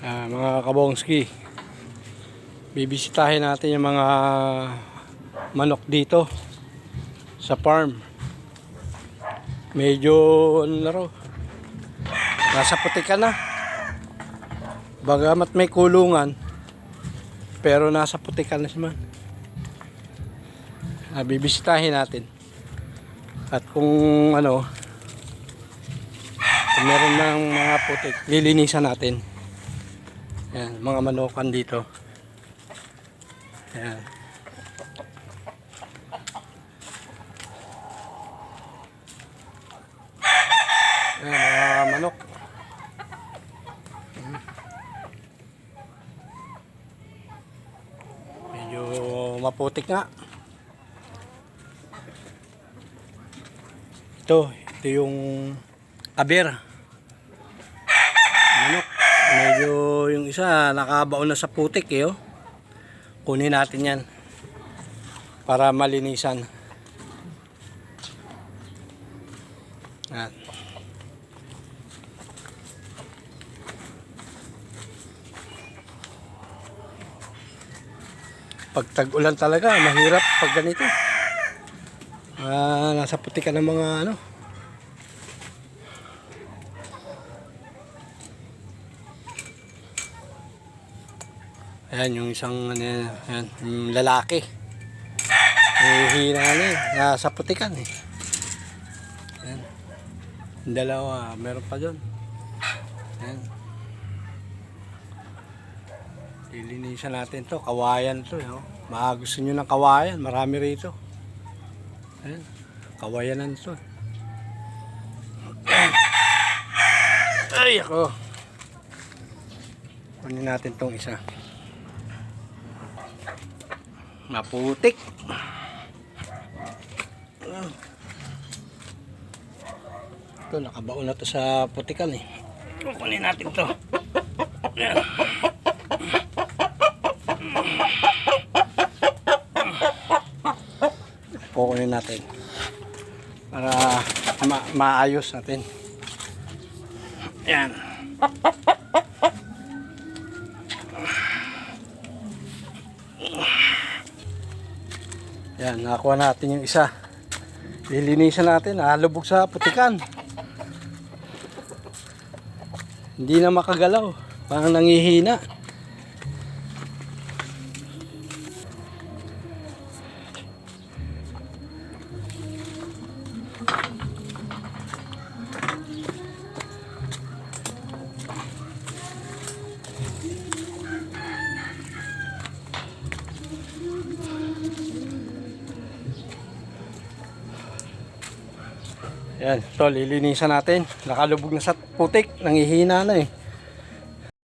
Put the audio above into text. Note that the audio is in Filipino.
Ah, mga kabongski. Bibisitahin natin yung mga manok dito sa farm. Medyo ano na raw. Nasa putikan na. Bagamat may kulungan pero nasa putikan na siya man. Ah, bibisitahin natin. At kung ano kung meron ng mga putik, lilinisan natin. Yan, mga manukan dito. Yan. Yan, mga manok. Medyo maputik nga. Ito, ito yung aber. Medyo yung isa nakabaon na sa putik eh. Oh. Kunin natin yan. Para malinisan. Yan. Pag tag-ulan talaga, mahirap pag ganito. Ah, nasa putikan ng mga ano. Ayan, yung isang ano yan, ayan, yung lalaki. Hihina na eh, nasa putikan eh. Ayan. Dalawa, meron pa doon. Ayan. Lilinisan natin to, kawayan to. Eh, oh. Mga gusto nyo ng kawayan, marami rito. Ayan, kawayanan to. Ay, ako. Kunin natin tong isa. Maputik. Ito, nakabaon na to sa putikan eh. Kunin natin to. Ayan. Kukunin natin. Para ma maayos natin. Ayan. Yan, nakuha natin yung isa. Lilinisan natin, nalubog sa putikan. Hindi na makagalaw. Parang nangihina. Yan, to lilinisan natin. Nakalubog na sa putik, nangihina na eh.